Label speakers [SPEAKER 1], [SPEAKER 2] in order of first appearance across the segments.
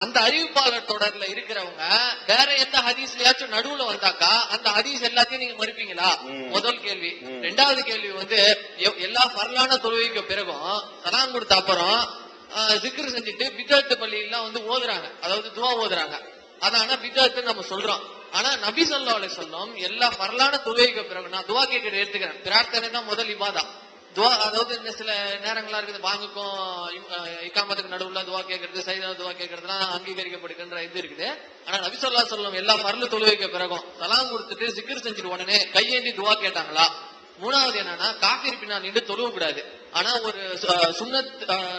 [SPEAKER 1] அந்த அறிவிப்பாளர் தொடர்ல இருக்கிறவங்க வேற எந்த ஹதீஸ்லயாச்சும் நடுவுல வந்தாக்கா அந்த ஹதீஸ் எல்லாத்தையும் நீங்க மறுப்பீங்களா? முதல் கேள்வி. ரெண்டாவது கேள்வி வந்து எல்லா பரலான தொழுகைக்கு பிறகும் சலாம் கொடுத்த அப்புறம் சிக்கர் செஞ்சுட்டு பிதாத்து பள்ளியெல்லாம் வந்து ஓதுறாங்க. அதாவது துவா ஓதுறாங்க. அதான பிதாத்து நம்ம சொல்றோம். ஆனா நபி அலைஹி வஸல்லம் எல்லா பரலான தொழுகைக்கு பிறகு நான் துவா கேட்கறது எடுத்துக்கிறேன் பிரார்த்தனை தான் முதல் இபாதா. துவா அதாவது சில நேரங்களா இருக்குது பாங்குக்கும் இக்காமத்துக்கு நடுவுல துவா கேட்கறது சைதா துவா கேட்கறதுலாம் அங்கீகரிக்கப்படுகின்ற இது இருக்குது. ஆனா நபி சொல்லா எல்லா பரல தொழுவைக்கு பிறகும் சலாம் கொடுத்துட்டு சிக்கிர் செஞ்சுட்டு உடனே கையேந்தி துவா கேட்டாங்களா? மூணாவது என்னன்னா காஃபிர் பின்னால் நின்று தொழுவ கூடாது. ஆனா ஒரு சுண்ணத்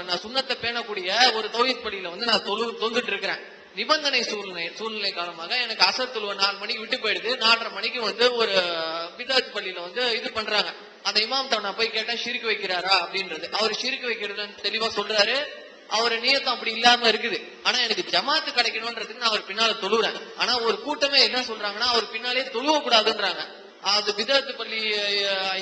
[SPEAKER 1] நான் சுண்ணத்தை பேணக்கூடிய ஒரு தொழில் பள்ளியில வந்து நான் தொழு தொழுந்துட்டு இருக்கிறேன். நிபந்தனை சூழ்நிலை சூழ்நிலை காரணமாக எனக்கு அசர் தொழுவ நாலு மணிக்கு விட்டு போயிடுது. நாலரை மணிக்கு வந்து ஒரு பிதாத் பள்ளியில வந்து இது பண்றாங்க. அந்த இமாம் நான் போய் கேட்டேன் ஷிரிக்கு வைக்கிறாரா அப்படின்றது. அவர் ஷிரிக்கு வைக்கிறதுன்னு தெளிவா சொல்றாரு. அவர் நியத்தம் அப்படி இல்லாம இருக்குது. ஆனா எனக்கு ஜமாத்து கிடைக்கணும்ன்றதுக்கு நான் அவர் பின்னால தொழுறேன் ஆனா ஒரு கூட்டமே என்ன சொல்றாங்கன்னா அவர் பின்னாலே தொழுவ கூடாதுன்றாங்க அது விதத்து பள்ளி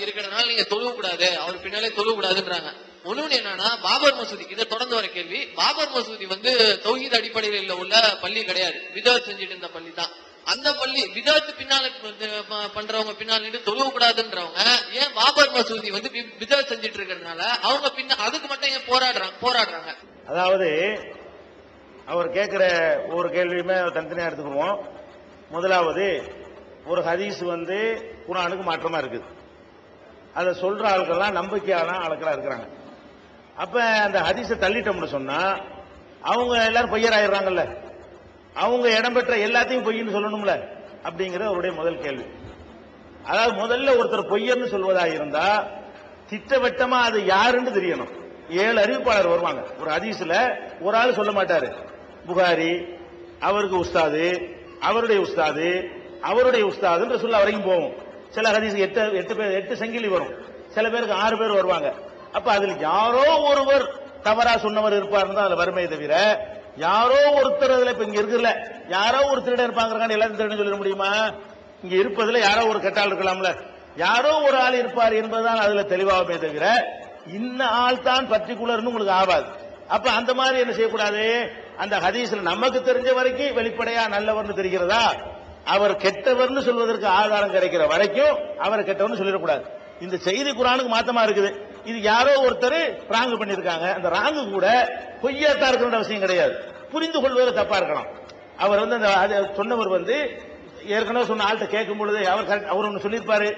[SPEAKER 1] இருக்கிறதுனால நீங்க தொழுவ கூடாது அவர் பின்னாலே தொழுவ கூடாதுன்றாங்க ஒண்ணு என்னன்னா பாபர் மசூதி இதை தொடர்ந்து வர கேள்வி. பாபர் மசூதி வந்து தௌஹீத் அடிப்படையில் உள்ள பள்ளி கிடையாது. பிதாத் செஞ்சுட்டு இருந்த பள்ளி தான் அந்த பள்ளி பிதாத்து பின்னால பண்றவங்க பின்னால் நின்று தொழுவ கூடாதுன்றவங்க ஏன் பாபர் மசூதி வந்து பி- பிதாத் செஞ்சுட்டு இருக்கிறதுனால அவங்க பின்ன அதுக்கு மட்டும் ஏன் போராடுறாங்க போராடுறாங்க?
[SPEAKER 2] அதாவது அவர் கேட்கிற ஒரு கேள்வியுமே தனித்தனியா எடுத்துக்குவோம். முதலாவது ஒரு ஹதீஸ் வந்து குரானுக்கு மாற்றமா இருக்குது. அதை சொல்ற ஆளுக்கெல்லாம் நம்பிக்கையான ஆட்களா இருக்கிறாங்க. அப்ப அந்த ஹதீஸை தள்ளிட்டோம்னு சொன்னா அவங்க எல்லாரும் பொய்யராயிடுறாங்கல்ல. அவங்க இடம்பெற்ற எல்லாத்தையும் பொய்ன்னு சொல்லணும்ல? அப்படிங்கிற அவருடைய முதல் கேள்வி. அதாவது முதல்ல ஒருத்தர் பொய்யர்னு சொல்வதா இருந்தா திட்டவட்டமா அது யாருன்னு தெரியணும். ஏழு அறிவிப்பாளர் வருவாங்க. ஒரு ஹதீஸ்ல ஒரு ஆள் சொல்ல மாட்டாரு. புகாரி அவருக்கு உஸ்தாது அவருடைய உஸ்தாது அவருடைய உஸ்தாதுன்ற சொல்ல வரைக்கும் போகும் சில ஹதீஸ் எட்டு எட்டு பேர் எட்டு சங்கிலி வரும். சில பேருக்கு ஆறு பேர் வருவாங்க. அப்ப அதில் யாரோ ஒருவர் தவறா சொன்னவர் இருப்பார் தான் அதுல வறுமையை தவிர யாரோ ஒருத்தர் அதுல இப்ப இங்க இருக்குல்ல யாரோ ஒரு திருடன் இருப்பாங்க எல்லாரும் திருடன் சொல்லிட முடியுமா? இங்க இருப்பதுல யாரோ ஒரு கெட்டால் இருக்கலாம்ல. யாரோ ஒரு ஆள் இருப்பார் என்பதுதான் அதுல தெளிவாகவே தவிர இந்த ஆள் தான் பர்டிகுலர்னு உங்களுக்கு ஆகாது. அப்ப அந்த மாதிரி என்ன செய்யக்கூடாது? அந்த ஹதீஸ்ல நமக்கு தெரிஞ்ச வரைக்கும் வெளிப்படையா நல்லவர்னு தெரிகிறதா? அவர் கெட்டவர்னு சொல்வதற்கு ஆதாரம் கிடைக்கிற வரைக்கும் அவர் கெட்டவர்னு சொல்லிடக்கூடாது. இந்த செய்தி குரானுக்கு மாத்தமா இருக்குது. இது யாரோ ஒருத்தர் ராங்கு பண்ணியிருக்காங்க. அந்த ராங்கு கூட பொய்யாத்தா இருக்கணும்ன்ற அவசியம் கிடையாது. புரிந்து கொள்வது தப்பா இருக்கலாம். அவர் வந்து அந்த அது சொன்னவர் வந்து ஏற்கனவே சொன்ன ஆள்கிட்ட கேட்கும் பொழுது அவர் கரெக்ட் அவர் ஒன்று சொல்லியிருப்பாரு.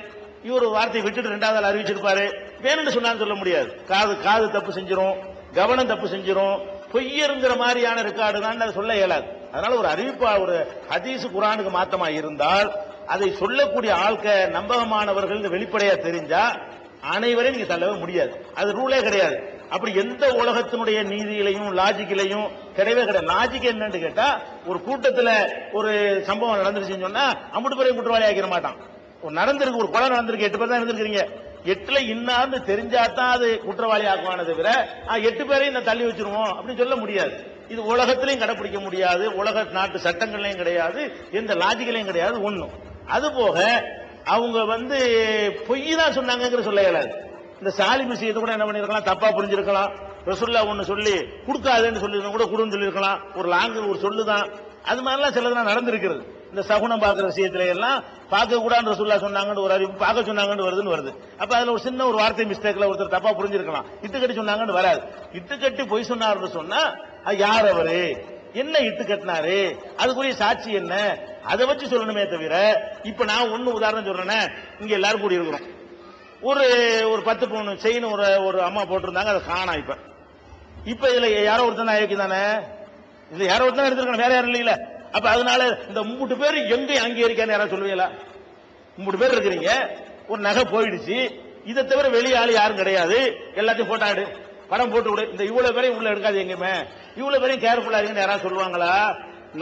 [SPEAKER 2] இவர் ஒரு வார்த்தையை விட்டுட்டு ரெண்டாவது ஆள் அறிவிச்சிருப்பாரு. வேணும்னு சொன்னான்னு சொல்ல முடியாது. காது காது தப்பு செஞ்சிரும் கவனம் தப்பு செஞ்சிரும். பொய்யருங்கிற மாதிரியான ரெக்கார்டு தான் அதை சொல்ல இயலாது. அதனால ஒரு அறிவிப்பா ஒரு ஹதீஸ் குரானுக்கு மாத்தமா இருந்தால் அதை சொல்லக்கூடிய ஆட்க நம்பகமானவர்கள் வெளிப்படையா தெரிஞ்சா அனைவரையும் நீங்க தள்ளவே முடியாது. அது ரூலே கிடையாது. அப்படி எந்த உலகத்தினுடைய நீதியிலையும் லாஜிக்கிலையும் கிடையவே கிடையாது. லாஜிக் என்னன்னு கேட்டா ஒரு கூட்டத்துல ஒரு சம்பவம் நடந்துருச்சுன்னு சொன்னா அம்புட்டு பேரையும் குற்றவாளி ஆக்கிட மாட்டான். ஒரு நடந்திருக்கு ஒரு கொலை நடந்திருக்கு எட்டு பேர் தான் இருந்திருக்கிறீங்க. எட்டுல இன்னார்னு தெரிஞ்சாதான் அது குற்றவாளி ஆக்குவானே தவிர ஆ, எட்டு பேரையும் நான் தள்ளி வச்சிருவோம் அப்படின்னு சொல்ல முடியாது. இது உலகத்திலையும் கடைபிடிக்க முடியாது. உலக நாட்டு சட்டங்கள்லையும் கிடையாது. எந்த லாஜிக்கலையும் கிடையாது. ஒண்ணும் அது போக அவங்க வந்து பொய் தான் சொன்னாங்கிற சொல்ல இயலாது இந்த சாலி விஷயத்தை கூட என்ன பண்ணிருக்கலாம் தப்பா புரிஞ்சிருக்கலாம். ரசுல்லா ஒண்ணு சொல்லி கொடுக்காதுன்னு சொல்லி கூட கொடுன்னு சொல்லியிருக்கலாம் ஒரு லாங்கு ஒரு சொல்லுதான் அது மாதிரிலாம் சிலதெல்லாம் நடந்திருக்கிறது. இந்த சகுனம் பார்க்குற விஷயத்துல எல்லாம் பார்க்க கூடாது ரசுல்லா சொன்னாங்கன்னு ஒரு அறிவு பார்க்க சொன்னாங்கன்னு வருதுன்னு வருது. அப்ப அதுல ஒரு சின்ன ஒரு வார்த்தை மிஸ்டேக்ல ஒருத்தர் தப்பா புரிஞ்சிருக்கலாம். இட்டுக்கட்டி சொன்னாங்கன்னு வராது. இட்டுக்கட்டி பொய் சொன்னார்னு சொன்னா அது யார் அவரு? என்ன இட்டு கட்டினாரு? அதுக்குரிய சாட்சி என்ன? அதை வச்சு சொல்லணுமே தவிர இப்ப நான் ஒண்ணு உதாரணம் சொல்றேனே இங்க எல்லாரும் கூடி இருக்கிறோம். ஒரு ஒரு பத்து பவுன் செயின் ஒரு ஒரு அம்மா போட்டிருந்தாங்க அதை காணா இப்ப. இப்ப இதுல யாரோ ஒருத்தன் அயோக்கி தானே? இதுல யாரோ ஒருத்தன் எடுத்திருக்கணும் வேற யாரும் இல்லையில? அப்ப அதனால இந்த மூட்டு பேர் எங்க அங்கீகரிக்கான்னு யாராவது சொல்லுவீங்களா மூணு பேர் இருக்கிறீங்க ஒரு நகை போயிடுச்சு. இதை தவிர வெளியே யாரும் கிடையாது. எல்லாத்தையும் போட்டாடு படம் போட்டு விடு. இந்த இவ்வளவு பேரையும் உள்ள எடுக்காது எங்கேயுமே இவ்வளவு பேரையும் கேர்ஃபுல்லா இருங்கன்னு யாராவது சொல்லுவாங்களா?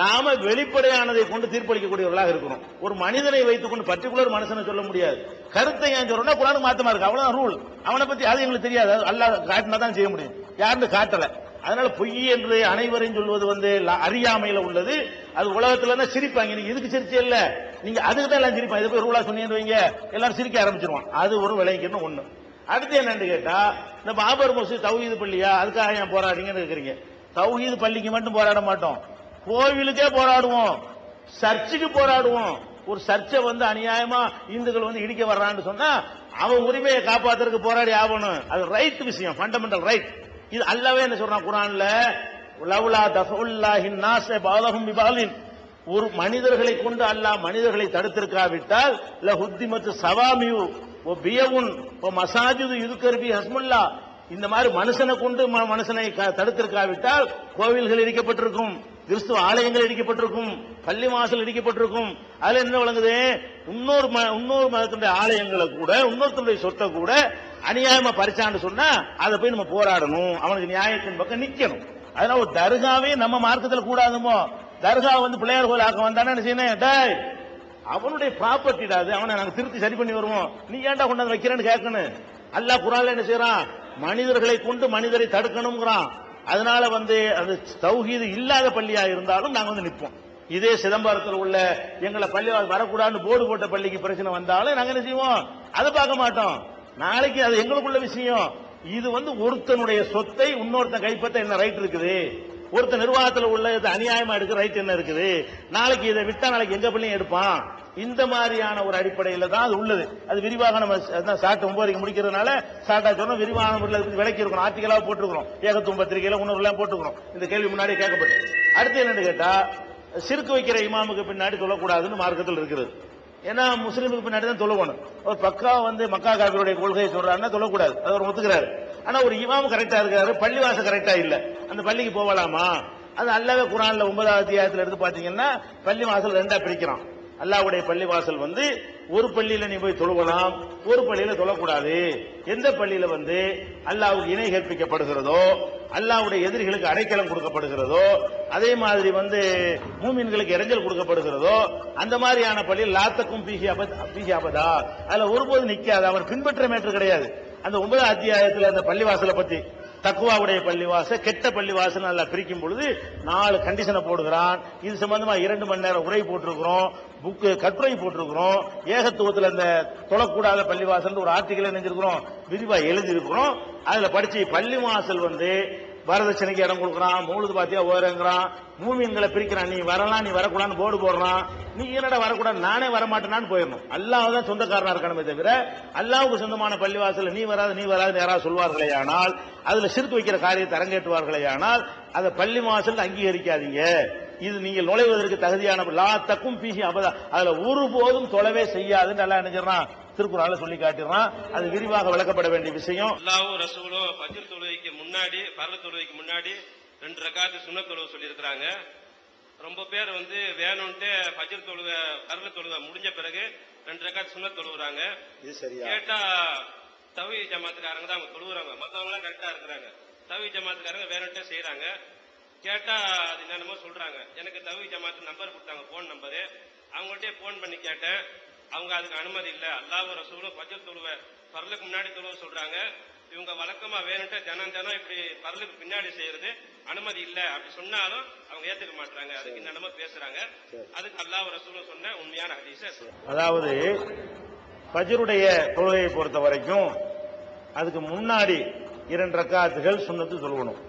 [SPEAKER 2] நாம வெளிப்படையானதை கொண்டு தீர்ப்பளிக்கக்கூடியவர்களாக இருக்கிறோம் ஒரு மனிதனை வைத்துக் கொண்டு பர்டிகுலர் மனுஷனை சொல்ல முடியாது. கருத்தை ஏன் சொல்றோம்னா குரானுக்கு மாத்தமா இருக்கு. அவ்வளவுதான் ரூல் அவனை பத்தி அது எங்களுக்கு தெரியாது. அல்லா காட்டினா தான் செய்ய முடியும். யாருன்னு காட்டல. அதனால பொய் என்று அனைவரையும் சொல்வது வந்து அறியாமையில உள்ளது. அது உலகத்துல சிரிப்பாங்க. நீங்க இதுக்கு சிரிச்சே இல்ல. நீங்க அதுக்கு தான் எல்லாம் சிரிப்பாங்க. இது போய் ரூலா சொன்னீங்க வைங்க. எல்லாரும் சிரிக்க ஆரம்பிச்சிருவான் அது ஒரு விளைவிக்கணும் ஒண்ணு. அடுத்து என்னன்னு கேட்டா இந்த பாபர் மசூதி தௌஹீது பள்ளியா? அதுக்காக ஏன் போராடிங்கன்னு இருக்கிறீங்க தௌஹீது பள்ளிக்கு மட்டும் போராட மாட்டோம். கோவிலுக்கே போராடுவோம். சர்ச்சுக்கு போராடுவோம். ஒரு சர்ச்சை வந்து அநியாயமா இந்துக்கள் வந்து இடிக்க வர்றான்னு சொன்னா அவன் உரிமையை காப்பாத்துறதுக்கு போராடி ஆகணும். அது ரைட் விஷயம் ஃபண்டமெண்டல் ரைட் இது அல்லாவே என்ன சொல்றான் குரான்ல? லவ்லா தஃபுல்லாஹின் நாஸ பாலஹும் விபாலின் ஒரு மனிதர்களை கொண்டு அல்லாஹ் மனிதர்களை தடுத்திருக்காவிட்டால் லஹுத்திமத்து சவாமியு. ஓ பியவுன் ஓ மசாஜிது யுதுக்கர்பி ஹஸ்முல்லா. இந்த மாதிரி மனுஷனை கொண்டு ம- மனுஷனை க- தடுத்திருக்காவிட்டால் கோவில்கள் இடிக்கப்பட்டிருக்கும் கிறிஸ்துவ ஆலயங்கள் இடிக்கப்பட்டிருக்கும் பள்ளி வாசல் இடிக்கப்பட்டிருக்கும். அதுல என்ன வழங்குது இன்னொரு இன்னொரு மதத்தினுடைய ஆலயங்களை கூட இன்னொருத்தனுடைய சொத்தை கூட அநியாயமா பறிச்சான்னு சொன்னா அதை போய் நம்ம போராடணும். அவனுக்கு நியாயத்தின் பக்கம் நிக்கணும். அதனால ஒரு தர்காவே நம்ம மார்க்கத்தில் கூடாதுமோ? தர்கா வந்து பிள்ளையார் கோயில் ஆக்க வந்தானே என்ன செய்யணும்? டேய் அவனுடைய ப்ராப்பர்ட்டி அது அவனை நாங்க திருத்தி சரி பண்ணி வருவோம். நீ ஏன்டா கொண்டாந்து வைக்கிறேன்னு கேட்கணும். அல்லாஹ் குரான்ல என்ன செய்யறான் மனிதர்களை கொண்டு மனிதரை தடுக்கணுங்கிறான் அதனால வந்து அது தௌஹீது இல்லாத பள்ளியா இருந்தாலும் நாங்க வந்து நிற்போம் இதே சிதம்பரத்தில் உள்ள எங்களை பள்ளி வரக்கூடாதுன்னு போர்டு போட்ட பள்ளிக்கு பிரச்சனை வந்தாலும் நாங்க என்ன செய்வோம்? அதை பார்க்க மாட்டோம். நாளைக்கு அது எங்களுக்குள்ள விஷயம். இது வந்து ஒருத்தனுடைய சொத்தை இன்னொருத்தன் கைப்பற்ற என்ன ரைட் இருக்குது? ஒருத்தன் நிர்வாகத்தில் உள்ள இது அநியாயமா எடுக்க ரைட் என்ன இருக்குது? நாளைக்கு இதை விட்டா நாளைக்கு எங்க பிள்ளையும் எடுப்பான்? இந்த மாதிரியான ஒரு அடிப்படையில தான் அது உள்ளது. அது விரிவாக நம்ம அதான் சாட்டு வரைக்கும் முடிக்கிறதுனால சாட்டா சொன்ன விரிவான முறையில் விலக்கி விளக்கி இருக்கணும். ஆர்டிகலாக போட்டுருக்கிறோம். ஏகத்துவம் பத்திரிகையில உணர்வுலாம் போட்டுக்கிறோம் இந்த கேள்வி முன்னாடி கேட்கப்பட்டு அடுத்து என்னன்னு கேட்டா சிறுக்கு வைக்கிற இமாமுக்கு பின்னாடி சொல்லக்கூடாதுன்னு மார்க்கத்தில் இருக்குது ஏன்னா முஸ்லீமுக்கு பின்னாடி தான் தொழுவணும் ஒரு பக்கா வந்து மக்கா காபியுடைய கொள்கையை சொல்றாருன்னா சொல்லக்கூடாது அது அவர் ஒத்துக்கிறாரு. ஆனா ஒரு இமாம் கரெக்டா இருக்காரு பள்ளிவாசம் கரெக்டா இல்ல. அந்த பள்ளிக்கு போகலாமா? அது அல்லாவே குரான்ல ஒன்பதாவது அத்தியாயத்துல எடுத்து பாத்தீங்கன்னா பள்ளி வாசல் ரெண்டா பிரிக்கிறான். அல்லாவுடைய பள்ளி வாசல் வந்து ஒரு பள்ளியில நீ போய் தொழுவலாம் ஒரு பள்ளியில தொழக்கூடாது. எந்த பள்ளியில வந்து அல்லாவுக்கு இணை கற்பிக்கப்படுகிறதோ அல்லாவுடைய எதிரிகளுக்கு அடைக்கலம் கொடுக்கப்படுகிறதோ அதே மாதிரி வந்து மூமின்களுக்கு இறைஞ்சல் கொடுக்கப்படுகிறதோ அந்த மாதிரியான பள்ளியில் லாத்தக்கும் பீசி அபத் பீசி அபதா. அதுல ஒருபோது நிக்காது அவர் பின்பற்ற மேற்று கிடையாது. அந்த ஒன்பதாம் அத்தியாயத்தில் அந்த பள்ளிவாசலை பத்தி தக்குவாவுடைய பள்ளிவாசல் கெட்ட பள்ளிவாசல் நல்லா பிரிக்கும் பொழுது நாலு கண்டிஷனை போடுகிறான். இது சம்பந்தமா இரண்டு மணி நேரம் உரை போட்டிருக்கிறோம் புக்கு கட்டுரை போட்டிருக்கிறோம். ஏகத்துவத்தில் அந்த தொழக்கூடாத பள்ளிவாசல் ஒரு ஆர்டிக்கல் நினைஞ்சிருக்கிறோம் விரிவா எழுதியிருக்கிறோம். அதுல படிச்சு பள்ளிவாசல் வந்து வரதட்சணைக்கு இடம் கொடுக்குறான் மூலது பாத்தியா ஓரங்கிறான் மூமியன்களை பிரிக்கிறான் நீ வரலாம் நீ வரக்கூடாதுன்னு போர்டு போடுறான். நீ என்னடா வரக்கூடாது நானே வரமாட்டேனான்னு போயிடணும். அல்லாஹ் தான் சொந்தக்காரனா இருக்கணுமே தவிர அல்லாவுக்கு சொந்தமான பள்ளிவாசல நீ வராது நீ வராது யாராவது சொல்வார்களே ஆனால் அதுல சிரித்து வைக்கிற காரியத்தை அரங்கேற்றுவார்களே ஆனால் அதை பள்ளி வாசல் அங்கீகரிக்காதீங்க. இது நீங்கள் நுழைவதற்கு தகுதியான லா தக்கும் பீசி அபதா. அதுல ஒருபோதும் தொலைவே செய்யாதுன்னு நல்லா நினைச்சிடறான் திருக்குறளால சொல்லி காட்டிடுறான். அது விரிவாக விளக்கப்பட வேண்டிய விஷயம்.
[SPEAKER 3] அல்லாவும் ரசூலும் ஃபஜ்ர் தொழுகைக்கு முன்னாடி பரல தொழுகைக்கு முன்னாடி ரெண்டு ரக்காத்து சுண்ண தொழுவை சொல்லியிருக்கிறாங்க. ரொம்ப பேர் வந்து வேணும்ட்டு ஃபஜ்ர் தொழுக பரல தொழுக முடிஞ்ச பிறகு ரெண்டு ரக்காத்து சுண்ண தொழுவுறாங்க.
[SPEAKER 2] இது சரியா?
[SPEAKER 3] கேட்டா தவி ஜமாத்துக்காரங்க தான் அவங்க தொழுவுறாங்க. எல்லாம் கரெக்டா இருக்கிறாங்க. தவி ஜமாத்துக்காரங்க வேணும்ட்டே செய்யறாங்க கேட்டா அது என்னென்னமோ சொல்றாங்க. எனக்கு தவி ஜமாத்து நம்பர் கொடுத்தாங்க போன் நம்பரு அவங்கள்ட்டே போன் பண்ணி கேட்டேன். அவங்க அதுக்கு அனுமதி இல்லை. அல்லாஹ் ரசூலும் பஜர் தொழுவ பரலுக்கு முன்னாடி தொழுவ சொல்றாங்க. இவங்க வழக்கமா வேணும்ட்டு ஜனம் ஜனம் இப்படி பரலுக்கு பின்னாடி செய்யறது அனுமதி இல்ல. அப்படி சொன்னாலும் அவங்க ஏத்துக்க மாட்டாங்க அதுக்கு என்னென்னமோ பேசுறாங்க. அதுக்கு அல்லாஹ் ரசூலும் சொன்ன உண்மையான ஹதீச
[SPEAKER 2] அதாவது பஜருடைய தொழுகையை பொறுத்த வரைக்கும் அதுக்கு முன்னாடி இரண்டு ரக்காத்துகள் சுண்ணத்து சொல்லணும்.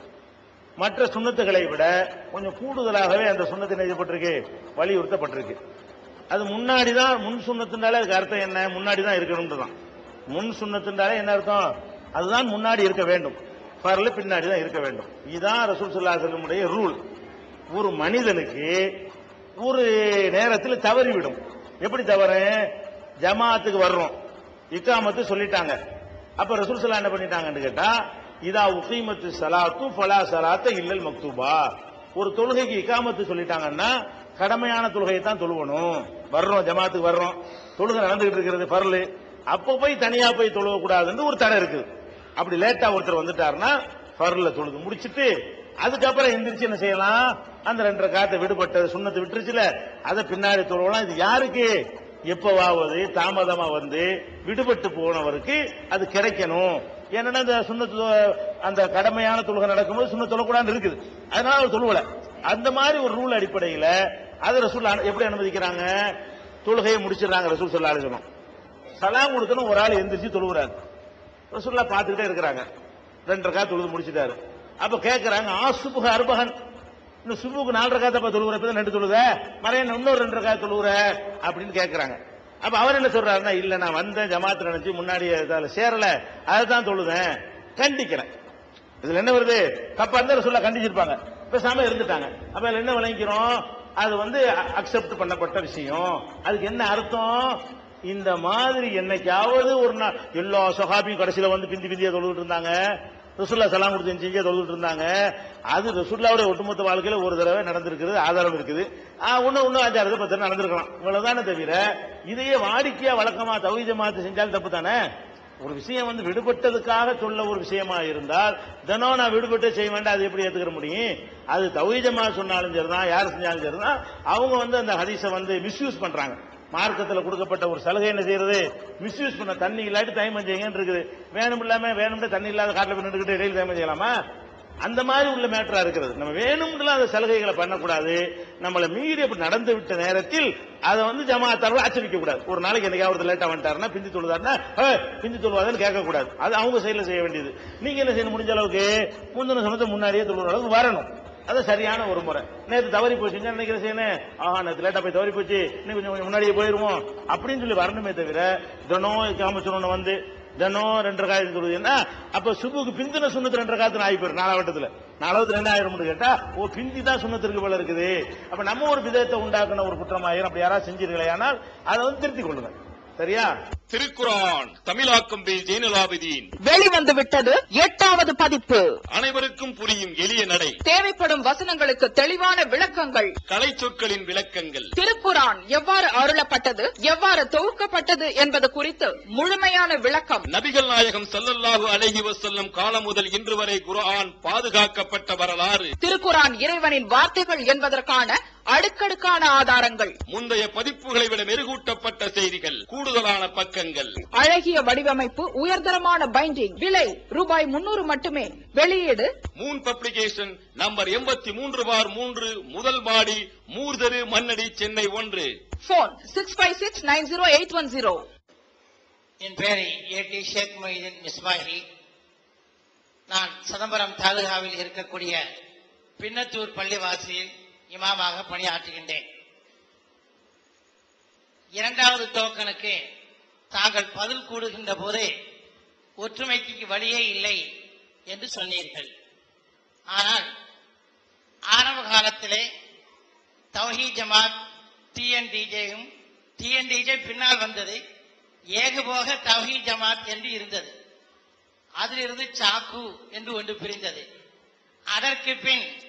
[SPEAKER 2] மற்ற சுண்ணத்துகளை விட கொஞ்சம் கூடுதலாகவே அந்த சுண்ணத்தின் எழுதப்பட்டிருக்கு வலியுறுத்தப்பட்டிருக்கு. அது முன்னாடி தான் முன் சுண்ணத்துனால அதுக்கு அர்த்தம் என்ன? முன்னாடி தான் இருக்கணும்னு தான் முன் சுண்ணத்துனாலே என்ன அர்த்தம்? அதுதான் முன்னாடி இருக்க வேண்டும். பரல பின்னாடி தான் இருக்க வேண்டும். இதுதான் ரசூல் ஸல்லல்லாஹு ரூல். ஒரு மனிதனுக்கு ஒரு நேரத்தில் தவறிவிடும் எப்படி தவறு? ஜமாத்துக்கு வர்றோம். இக்காமத்து சொல்லிட்டாங்க. அப்ப ரசூல் ஸல்லல்லாஹு என்ன பண்ணிட்டாங்கன்னு கேட்டா இதா உகீமத்து சலாத்தும் ஃபலா சலாத்த இல்லல் மக்தூபா. ஒரு தொழுகைக்கு இக்காமத்து சொல்லிட்டாங்கன்னா கடமையான தொழுகையை தான் தொழுவணும். வர்றோம் ஜமாத்துக்கு வர்றோம். தொழுகை நடந்துகிட்டு இருக்கிறது பரலு. அப்ப போய் தனியா போய் தொழுவக்கூடாதுன்னு ஒரு தடை இருக்குது அப்படி லேட்டா ஒருத்தர் வந்துட்டாருன்னா பரல தொழுது முடிச்சிட்டு அதுக்கப்புறம் எந்திரிச்சு என்ன செய்யலாம்? அந்த ரெண்டரை காத்தை விடுபட்டது சுண்ணத்தை விட்டுருச்சுல அதை பின்னாடி தொழுவலாம். இது யாருக்கு? எப்பவாவது தாமதமா வந்து விடுபட்டு போனவருக்கு அது கிடைக்கணும். ஏன்னா இந்த சுண்ணத்து அந்த கடமையான தொழுகை நடக்கும்போது சுண்ண தொழக்கூடாது இருக்குது. அதனால அவர் தொழுவல. அந்த மாதிரி ஒரு ரூல் அடிப்படையில் அது ரசூல் அனு- எப்படி அனுமதிக்கிறாங்க? தொழுகையை முடிச்சிடுறாங்க ரசூல் சொல்லா அலிசனம் சலாம் கொடுத்தனும் ஒரு ஆள் எந்திரிச்சு தொழுகிறாரு ரசூல்லா பார்த்துக்கிட்டே இருக்கிறாங்க. ரெண்டரை காத்து தொழுது முடிச்சிட்டாரு. அப்ப கேட்கிறாங்க ஆசுபுக அர்பகன் இன்னும் சுபுக்கு நாலு ரகாத்தப்பா தொழுகிறப்ப ரெண்டு தொழுத. மறைய இன்னொரு ரெண்டு ரகாத்த தொழுவுற அப்படின்னு கேட்கிறாங்க அப்ப அவர் என்ன சொல்றாருன்னா இல்ல நான் வந்தேன் ஜமாத்து நினைச்சு முன்னாடி சேரல. அதை தான் தொழுதேன். கண்டிக்கிறேன். இதுல என்ன வருது? தப்பா இருந்தா சொல்ல கண்டிச்சிருப்பாங்க. பேசாம இருந்துட்டாங்க. அப்ப இதுல என்ன விளங்கிக்கிறோம்? அது வந்து அக்செப்ட் பண்ணப்பட்ட விஷயம். அதுக்கு என்ன அர்த்தம்? இந்த மாதிரி என்னைக்காவது ஒரு நாள் எல்லா சஹாபியும் கடைசியில வந்து பிந்தி பிந்தியா தொழுகிட்டு இருந்தாங்க. ரசுல்லா சலாம் கொடுத்து செஞ்சு தொழுகிட்டு இருந்தாங்க. அது ரசுல்லாவுடைய ஒட்டுமொத்த வாழ்க்கையில் ஒரு தடவை நடந்திருக்குது ஆதாரம் இருக்குது. ஒன்னு ஒன்னு அஞ்சாறு பத்து நடந்திருக்கலாம். இவ்வளவுதானே தவிர இதையே வாடிக்கையா வழக்கமா தவிஜ செஞ்சாலும் தப்பு தானே? ஒரு விஷயம் வந்து விடுபட்டதுக்காக சொல்ல ஒரு விஷயமா இருந்தால் தினம் நான் விடுபட்டு செய்ய வேண்டாம் அது எப்படி ஏத்துக்கிற முடியும்? அது தௌஹீஜமா சொன்னாலும் சரிதான் யார் செஞ்சாலும் சரிதான். அவங்க வந்து அந்த ஹதீஸை வந்து மிஸ்யூஸ் பண்றாங்க. மார்க்கத்தில் கொடுக்கப்பட்ட ஒரு சலுகை என்ன செய்யறது? மிஸ்யூஸ் பண்ண தண்ணி இல்லாட்டி தயம் செய்யுங்கன்னு இருக்குது? வேணும் இல்லாம வேணும்னு தண்ணி இல்லாத காட்டில் போய் நின்றுக்கிட்டு இடையில தைமம் செய்யலாமா? அந்த மாதிரி உள்ள மேட்டரா இருக்கிறது. நம்ம வேணும்லாம் அந்த சலுகைகளை பண்ணக்கூடாது. நம்மளை மீறி அப்படி நடந்து விட்ட நேரத்தில் அதை வந்து ஜமாத்தார்கள் ஆச்சரிக்க கூடாது. ஒரு நாளைக்கு என்னைக்காவது லேட்டா வந்துட்டாருன்னா பிந்தி தொழுதாருன்னா பிந்தி தொழுவாதுன்னு கேட்க கூடாது அது அவங்க சைடுல செய்ய வேண்டியது. நீங்க என்ன செய்யணும்? முடிஞ்ச அளவுக்கு முந்தின சமயத்தை முன்னாடியே தொழுற அளவுக்கு வரணும். அது சரியான ஒரு முறை. நேற்று தவறி போச்சு நினைக்கிற செய்யணும் ஆஹா நேற்று லேட்டா போய் தவறி போச்சு. இன்னும் கொஞ்சம் கொஞ்சம் முன்னாடியே போயிருவோம். அப்படின்னு சொல்லி வரணுமே தவிர தினம் காமச்சொன்னு வந்து தினம் ரெண்டரை காயத்து தொழுதுன்னா அப்ப சுபுக்கு பிந்தின சுண்ணத்து ரெண்டரை காத்து ஆகி போயிடும் நாலாவட்டத்துல. நாலாவது ரெண்டு ஆயிரம் கேட்டா ஓ பிந்தி தான் சுண்ணத்திற்கு போல இருக்குது. அப்ப நம்ம ஒரு விதத்தை உண்டாக்குன ஒரு குற்றமாயிரும். அப்படி யாராவது செஞ்சீர்களே ஆனால் அதை வந்து திருத்திக் கொள்ளுங்க சரியா?
[SPEAKER 4] திருக்குரான் தமிழாக்கம் பி ஜெயினலாபிதீன்
[SPEAKER 5] வெளிவந்து விட்டது எட்டாவது பதிப்பு.
[SPEAKER 4] அனைவருக்கும் புரியும் எளிய நடை.
[SPEAKER 5] தேவைப்படும் வசனங்களுக்கு தெளிவான விளக்கங்கள்.
[SPEAKER 4] கலை சொற்களின் விளக்கங்கள்.
[SPEAKER 5] திருக்குரான் எவ்வாறு அருளப்பட்டது எவ்வாறு தொகுக்கப்பட்டது என்பது குறித்து முழுமையான விளக்கம்.
[SPEAKER 4] நபிகள் நாயகம் ஸல்லல்லாஹு அலைஹி வஸல்லம் காலம் முதல் இன்று வரை குர்ஆன் பாதுகாக்கப்பட்ட வரலாறு.
[SPEAKER 5] திருக்குரான் இறைவனின் வார்த்தைகள் என்பதற்கான அடுக்கடுக்கான ஆதாரங்கள்.
[SPEAKER 4] முந்தைய பதிப்புகளை விட மெருகூட்டப்பட்ட செய்திகள். கூடுதலான பக்கங்கள்
[SPEAKER 5] அழகிய வடிவமைப்பு உயர்தரமான பைண்டிங் விலை ரூபாய் முன்னூறு மட்டுமே. வெளியீடு.
[SPEAKER 4] மூன் பப்ளிகேஷன் நம்பர் எண்பத்தி மூன்று பார் மூன்று முதல் மாடி மூர்தரு மன்னடி சென்னை ஒன்று.
[SPEAKER 5] Phone six five six nine zero eight one zero
[SPEAKER 6] என் பெயரை ஏடி ஷேக் மொய்தீன் மிஸ்பாஹி நான் சிதம்பரம் தாலுகாவில் இருக்கக்கூடிய பின்னத்தூர் பள்ளிவாசியில் இமாமாக பணியாற்றுகின்றேன். இரண்டாவது டோக்கனுக்கு தாங்கள் பதில் கூடுகின்ற போது ஒற்றுமைக்கு வழியே இல்லை என்று சொன்னீர்கள். ஆனால் ஆரம்ப காலத்திலே தௌஹீ ஜமாத் டிஎன்டிஜேயும் டிஎன்டிஜே பின்னால் வந்தது ஏகபோக தௌஹீ ஜமாத் என்று இருந்தது. அதிலிருந்து சாக்கு என்று ஒன்று பிரிந்தது. அதற்கு பின்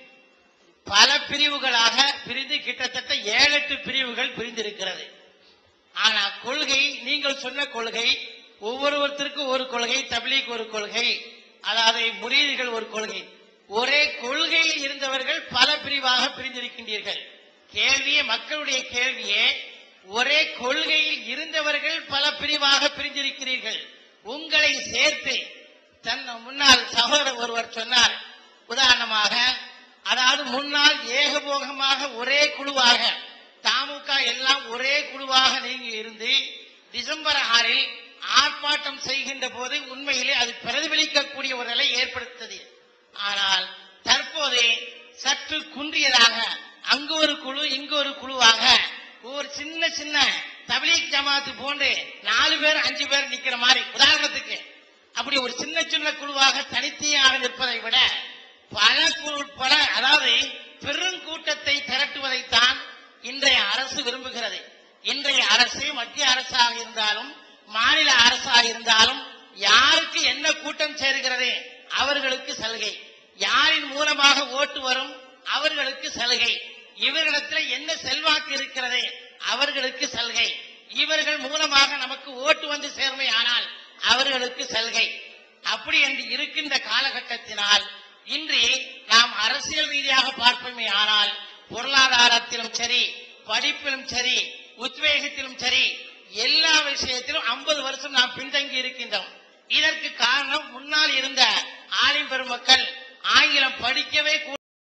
[SPEAKER 6] பல பிரிவுகளாக பிரிந்து கிட்டத்தட்ட ஏழு எட்டு பிரிவுகள் பிரிந்திருக்கிறது. ஆனா கொள்கை நீங்கள் சொன்ன கொள்கை ஒவ்வொருவருத்திற்கும் ஒரு கொள்கை தப்லீக் ஒரு கொள்கை அதாவது முரீதுகள் ஒரு கொள்கை. ஒரே கொள்கையில் இருந்தவர்கள் பல பிரிவாக பிரிந்திருக்கின்றீர்கள். கேள்வியே மக்களுடைய கேள்வியே ஒரே கொள்கையில் இருந்தவர்கள் பல பிரிவாக பிரிந்திருக்கிறீர்கள். உங்களை சேர்த்து தன் முன்னால் சகோதரர் ஒருவர் சொன்னார் உதாரணமாக அதாவது முன்னால் ஏகபோகமாக ஒரே குழுவாக தாமுக எல்லாம் ஒரே குழுவாக நீங்க இருந்து சிதம்பர ஆறில் ஆர்ப்பாட்டம் செய்கின்ற போது உண்மையிலே அது பிரதிபலிக்கக்கூடிய ஒரு நிலை ஏற்படுத்தது. ஆனால் தற்போது சற்று குன்றியதாக அங்கு ஒரு குழு இங்கு ஒரு குழுவாக ஒரு சின்ன சின்ன தபிலீக் ஜமாத்து போன்று நாலு பேர் அஞ்சு பேர் நிக்கிற மாதிரி உதாரணத்துக்கு அப்படி ஒரு சின்ன சின்ன குழுவாக தனித்தையாக நிற்பதை விட பல குழு பல அதாவது பெருங்கூட்டத்தை திரட்டுவதைத்தான் இன்றைய அரசு விரும்புகிறது. இன்றைய அரசு மத்திய அரசாக இருந்தாலும் மாநில அரசாக இருந்தாலும் யாருக்கு என்ன கூட்டம் சேர்கிறது அவர்களுக்கு சலுகை. யாரின் மூலமாக ஓட்டு வரும் அவர்களுக்கு சலுகை. இவர்களிடத்தில் என்ன செல்வாக்கு இருக்கிறது அவர்களுக்கு சலுகை. இவர்கள் மூலமாக நமக்கு ஓட்டு வந்து சேர்மை ஆனால் அவர்களுக்கு சலுகை. அப்படி என்று இருக்கின்ற காலகட்டத்தினால் இன்று நாம் அரசியல் ரீதியாக பார்ப்போமே ஆனால் பொருளாதாரத்திலும் சரி படிப்பிலும் சரி உத்வேகத்திலும் சரி எல்லா விஷயத்திலும் ஐம்பது வருஷம் நாம் பின்தங்கி இருக்கின்றோம். இதற்கு காரணம் முன்னால் இருந்த ஆலிம் பெருமக்கள் ஆங்கிலம் படிக்கவே கூட